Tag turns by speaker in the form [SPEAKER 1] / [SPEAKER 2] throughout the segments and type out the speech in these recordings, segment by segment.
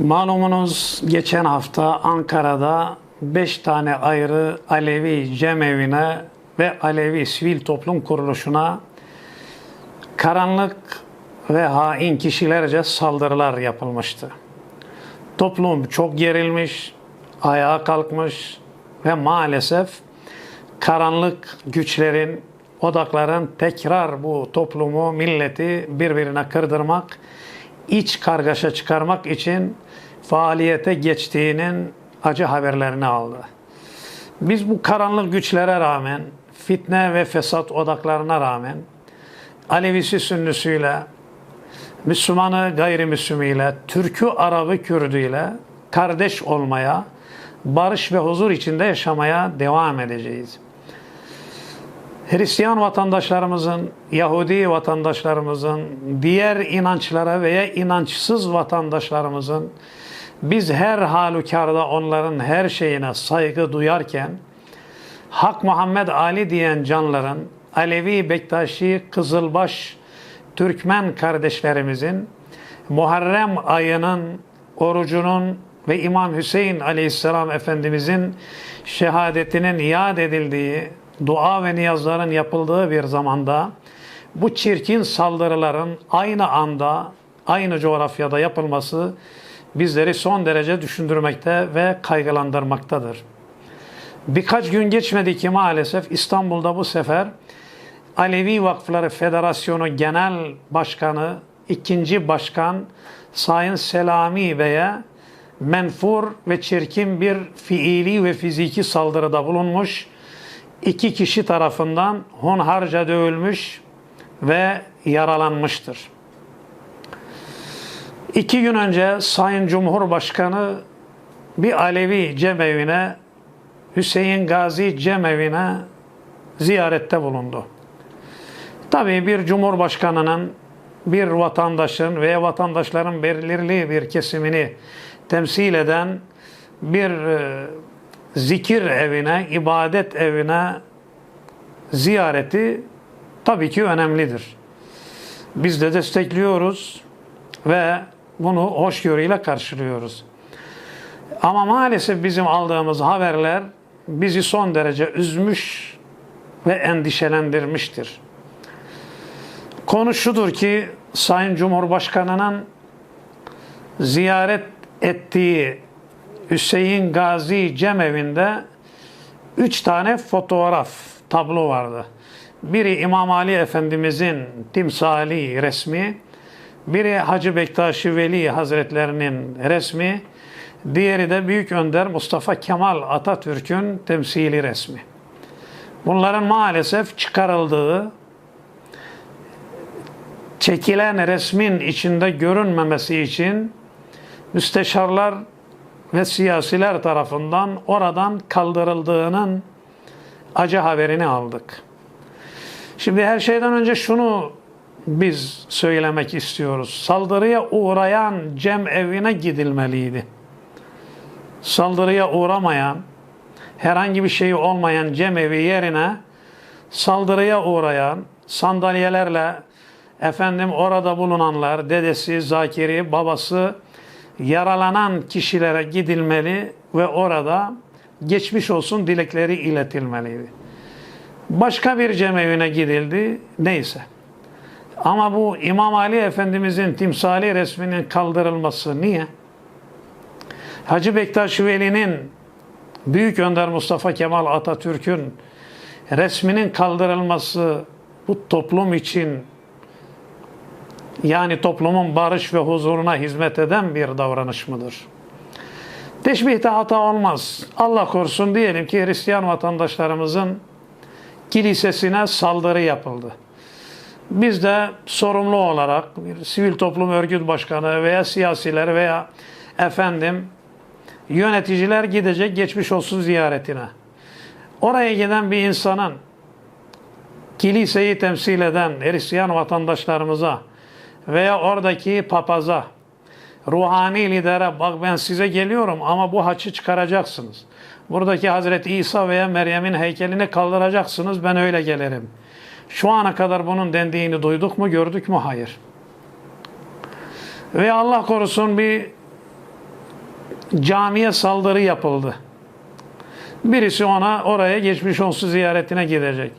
[SPEAKER 1] Malumunuz geçen hafta Ankara'da 5 tane ayrı Alevi cemevine ve Alevi sivil toplum kuruluşuna karanlık ve hain kişilerce saldırılar yapılmıştı. Toplum çok gerilmiş, ayağa kalkmış ve maalesef karanlık güçlerin, odakların tekrar bu toplumu, milleti birbirine kırdırmak, iç kargaşa çıkarmak için faaliyete geçtiğinin acı haberlerini aldı. Biz bu karanlık güçlere rağmen, fitne ve fesat odaklarına rağmen, Alevisi Sünnüsüyle, Müslümanı gayrimüslimiyle, Türk'ü Arabı Kürdüyle kardeş olmaya, barış ve huzur içinde yaşamaya devam edeceğiz. Hristiyan vatandaşlarımızın, Yahudi vatandaşlarımızın, diğer inançlara veya inançsız vatandaşlarımızın biz her halükarda onların her şeyine saygı duyarken Hak Muhammed Ali diyen canların Alevi, Bektaşi, Kızılbaş, Türkmen kardeşlerimizin Muharrem ayının orucunun ve İmam Hüseyin Aleyhisselam Efendimizin şehadetinin yad edildiği, dua ve niyazların yapıldığı bir zamanda bu çirkin saldırıların aynı anda, aynı coğrafyada yapılması bizleri son derece düşündürmekte ve kaygılandırmaktadır. Birkaç gün geçmedi ki maalesef İstanbul'da bu sefer Alevi Vakıfları Federasyonu Genel Başkanı, ikinci başkan Sayın Selami Bey'e menfur ve çirkin bir fiili ve fiziki saldırıda bulunmuş, iki kişi tarafından hunharca dövülmüş ve yaralanmıştır. İki gün önce Sayın Cumhurbaşkanı bir Alevi cemevine, Hüseyin Gazi cemevine ziyarette bulundu. Tabii bir cumhurbaşkanının bir vatandaşın veya vatandaşların belirli bir kesimini temsil eden bir e, zikir evine, ibadet evine ziyareti tabii ki önemlidir. Biz de destekliyoruz ve bunu hoşgörüyle karşılıyoruz. Ama maalesef bizim aldığımız haberler bizi son derece üzmüş ve endişelendirmiştir. Konu şudur ki Sayın Cumhurbaşkanı'nın ziyaret ettiği Hüseyin Gazi Cemevi'nde üç tane fotoğraf, tablo vardı. Biri İmam Ali Efendimizin timsali resmi, biri Hacı Bektaşi Veli Hazretlerinin resmi, diğeri de Büyük Önder Mustafa Kemal Atatürk'ün temsili resmi. Bunların maalesef çıkarıldığı, çekilen resmin içinde görünmemesi için müsteşarlar ve siyasiler tarafından oradan kaldırıldığının acı haberini aldık. Şimdi her şeyden önce şunu biz söylemek istiyoruz. Saldırıya uğrayan cem evine gidilmeliydi. Saldırıya uğramayan, herhangi bir şey olmayan cem evi yerine saldırıya uğrayan sandalyelerle efendim orada bulunanlar, dedesi, Zakiri, babası yaralanan kişilere gidilmeli ve orada geçmiş olsun dilekleri iletilmeliydi. Başka bir cemevine gidildi, neyse. Ama bu İmam Ali Efendimizin timsali resminin kaldırılması niye? Hacı Bektaş Veli'nin Büyük Önder Mustafa Kemal Atatürk'ün resminin kaldırılması bu toplum için yani toplumun barış ve huzuruna hizmet eden bir davranış mıdır? Teşbihte hata olmaz. Allah korusun diyelim ki Hristiyan vatandaşlarımızın kilisesine saldırı yapıldı. Biz de sorumlu olarak bir sivil toplum örgüt başkanı veya siyasiler veya efendim yöneticiler gidecek geçmiş olsun ziyaretine. Oraya giden bir insanın kiliseyi temsil eden Hristiyan vatandaşlarımıza veya oradaki papaza, ruhani lidere bak ben size geliyorum ama bu haçı çıkaracaksınız. Buradaki Hazreti İsa veya Meryem'in heykelini kaldıracaksınız ben öyle gelirim. Şu ana kadar bunun dendiğini duyduk mu gördük mü? Hayır. Ve Allah korusun bir camiye saldırı yapıldı. Birisi ona oraya geçmiş olsun ziyaretine gidecek.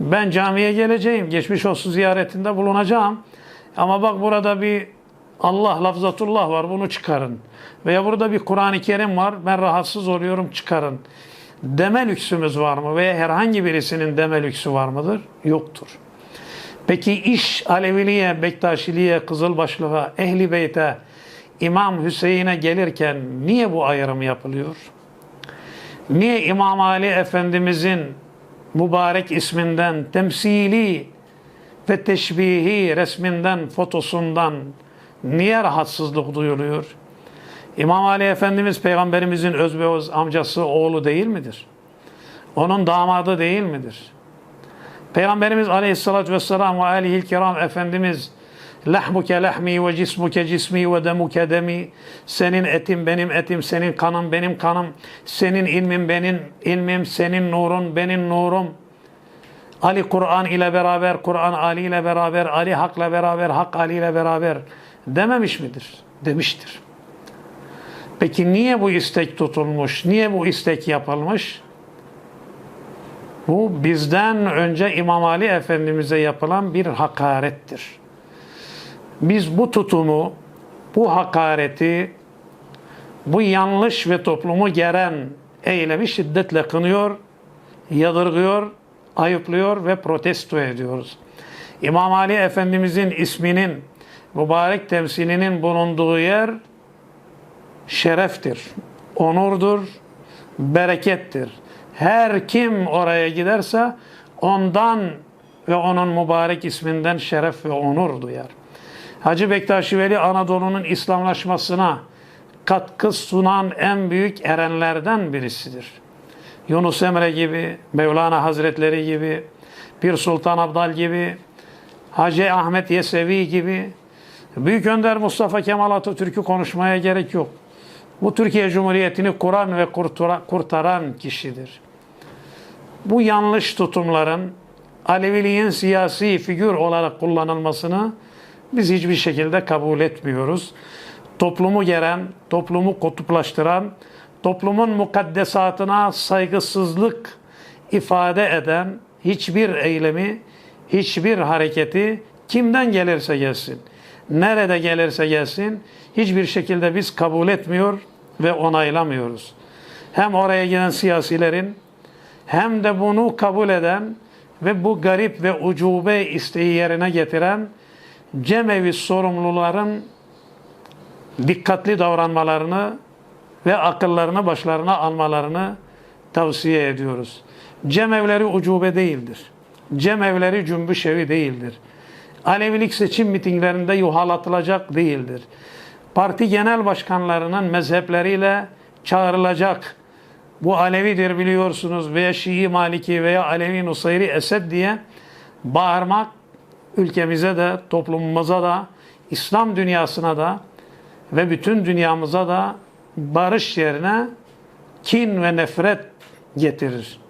[SPEAKER 1] Ben camiye geleceğim, geçmiş olsun ziyaretinde bulunacağım. Ama bak burada bir Allah, lafzatullah var bunu çıkarın. Veya burada bir Kur'an-ı Kerim var ben rahatsız oluyorum çıkarın. Deme lüksümüz var mı? Veya herhangi birisinin deme lüksü var mıdır? Yoktur. Peki iş Aleviliğe, Bektaşiliğe, Kızılbaşlığa, Ehli Beyt'e, İmam Hüseyin'e gelirken niye bu ayrım yapılıyor? Niye İmam Ali Efendimizin mübarek isminden temsili ve teşbihi resminden, fotosundan niye rahatsızlık duyuluyor? İmam Ali Efendimiz Peygamberimizin özbeöz amcası oğlu değil midir? Onun damadı değil midir? Peygamberimiz Aleyhisselatü Vesselam ve aleyhil kiram Efendimiz lahmuke lahmi ve cismuke cismi ve demuke demi senin etim benim etim senin kanın benim kanım senin ilmin benim ilmim senin nurun benim nurum Ali Kur'an ile beraber Kur'an Ali ile beraber Ali Hak'la beraber Hak Ali ile beraber dememiş midir? Demiştir. Peki niye bu istek tutulmuş? Niye bu istek yapılmış? Bu bizden önce İmam Ali Efendimiz'e yapılan bir hakarettir. Biz bu tutumu, bu hakareti, bu yanlış ve toplumu geren eylemi şiddetle kınıyor, yadırgıyor, ayıplıyor ve protesto ediyoruz. İmam Ali Efendimizin isminin, mübarek temsilinin bulunduğu yer şereftir, onurdur, berekettir. Her kim oraya giderse ondan ve onun mübarek isminden şeref ve onur duyar. Hacı Bektaşi Veli Anadolu'nun İslamlaşmasına katkı sunan en büyük erenlerden birisidir. Yunus Emre gibi, Mevlana Hazretleri gibi, Pir Sultan Abdal gibi, Hacı Ahmet Yesevi gibi, Büyük Önder Mustafa Kemal Atatürk'ü konuşmaya gerek yok. Bu Türkiye Cumhuriyeti'ni kuran ve kurtaran kişidir. Bu yanlış tutumların Aleviliğin siyasi figür olarak kullanılmasını biz hiçbir şekilde kabul etmiyoruz. Toplumu geren, toplumu kutuplaştıran, toplumun mukaddesatına saygısızlık ifade eden hiçbir eylemi, hiçbir hareketi kimden gelirse gelsin, nerede gelirse gelsin hiçbir şekilde biz kabul etmiyor ve onaylamıyoruz. Hem oraya giden siyasilerin hem de bunu kabul eden ve bu garip ve ucube isteği yerine getiren cemevi sorumluların dikkatli davranmalarını ve akıllarını başlarına almalarını tavsiye ediyoruz. Cemevleri ucube değildir. Cemevleri cümbüş evi değildir. Alevilik seçim mitinglerinde yuhalatılacak değildir. Parti genel başkanlarının mezhepleriyle çağrılacak. Bu Alevidir biliyorsunuz veya Şii Maliki veya Alevi Nusayri Esed diye bağırmak ülkemize de toplumumuza da İslam dünyasına da ve bütün dünyamıza da barış yerine kin ve nefret getirir.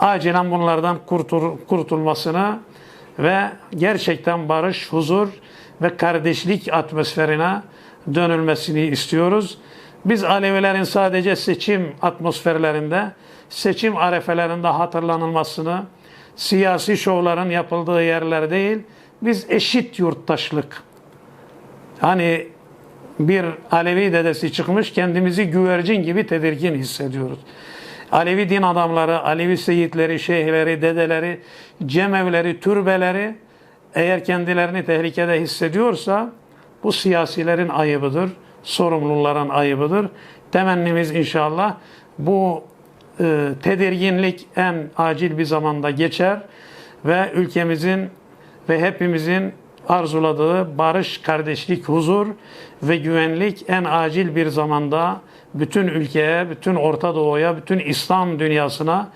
[SPEAKER 1] Acilen bunlardan kurtul kurtulmasını ve gerçekten barış, huzur ve kardeşlik atmosferine dönülmesini istiyoruz. Biz Alevilerin sadece seçim atmosferlerinde, seçim arefelerinde hatırlanılmasını, siyasi şovların yapıldığı yerler değil, biz eşit yurttaşlık. Hani bir Alevi dedesi çıkmış kendimizi güvercin gibi tedirgin hissediyoruz. Alevi din adamları, Alevi seyitleri, şeyhleri, dedeleri, cemevleri, türbeleri eğer kendilerini tehlikede hissediyorsa bu siyasilerin ayıbıdır, sorumluların ayıbıdır. Temennimiz inşallah bu e, tedirginlik en acil bir zamanda geçer ve ülkemizin ve hepimizin arzuladığı barış, kardeşlik, huzur ve güvenlik en acil bir zamanda bütün ülkeye, bütün Orta Doğu'ya, bütün İslam dünyasına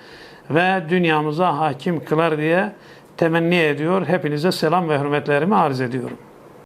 [SPEAKER 1] ve dünyamıza hakim kılar diye temenni ediyor. Hepinize selam ve hürmetlerimi arz ediyorum.